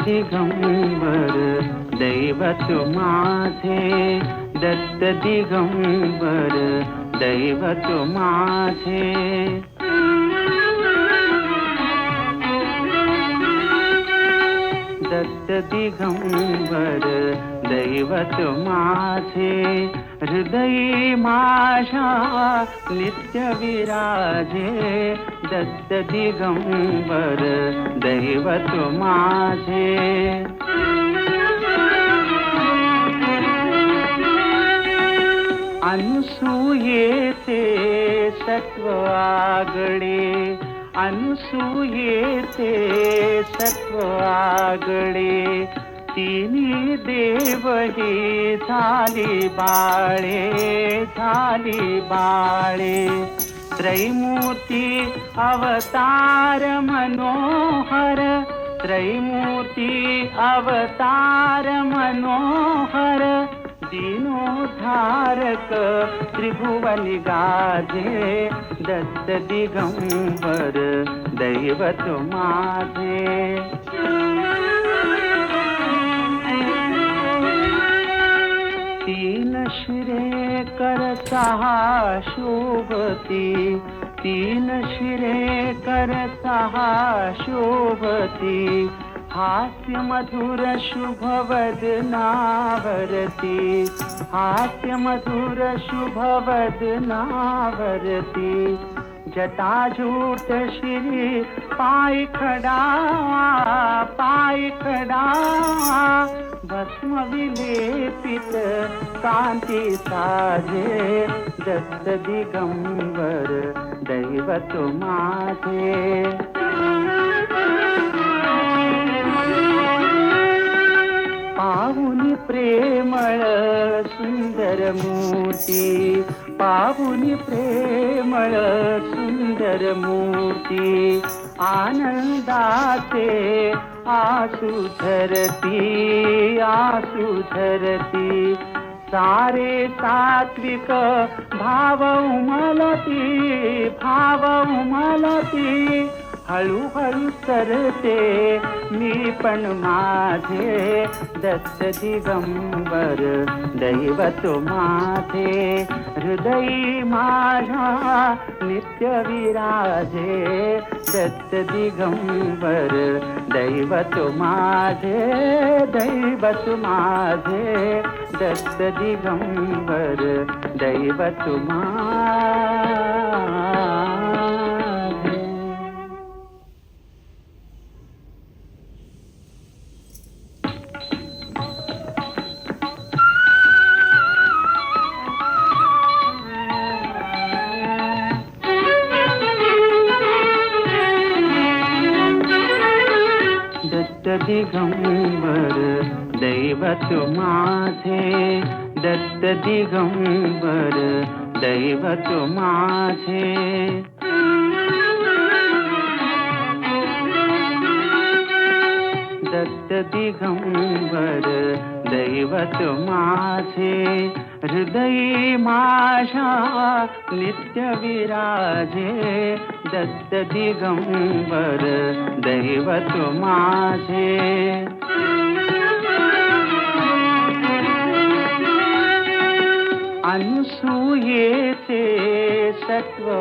दिगंबर दैवत माझे दत्त दिगंबर दैवत माझे दत्त दिगंबर दैवत माझे हृदयी माझा नित्य विराजे, दत्त दिगंबर दैवत माझे अनुसूयेचे सत्व आगळे अनुसूयेचे सत्व आगळे तिन्ही देवही झाली बाळे झाली बाळे। त्रैमूर्ती अवतार मनोहर, त्रैमूर्ती अवतार मनोहर। दीनोद्धारक त्रिभुवनि गाजे दत्त दिगंबर, दैवत माझे। तीन शिरे कर सहा शोभती तीन शिरे कर सहा शोभती हास्य मधुर शुभ वदनावरती हास्य मधुर शुभ वदनावरती जटाजूट श्री पाय खडा पाय खडा भस्म विलेपित कांती साजे दत्त दिगंबर दैवत माझे पाहुनी प्रेमळ सुंदर मूर्ती पाहुनी प्रेमळ सुंदर मूर्ती आनंदाचे आसू धरती आसू धरती. सारे सात्विक भाव उमलती भाव उमलती. हळूहळू सरते मी पण माझे दत्त दिगंबर दैवत माझे हृदयी माझा नित्य विराजे, दत्त दिगंबर दैवत माझे दैवत माझे दत्त दिगंबर दैवत माझे दिगंबर दैवत माझे दत्त दिगंबर दैवत माझे दत्त दिगंबर दैवत माझे हृदयी माझा नित्य विराजे दत्त दिगंबर दैवत माझे। अनुसूयेचे सत्व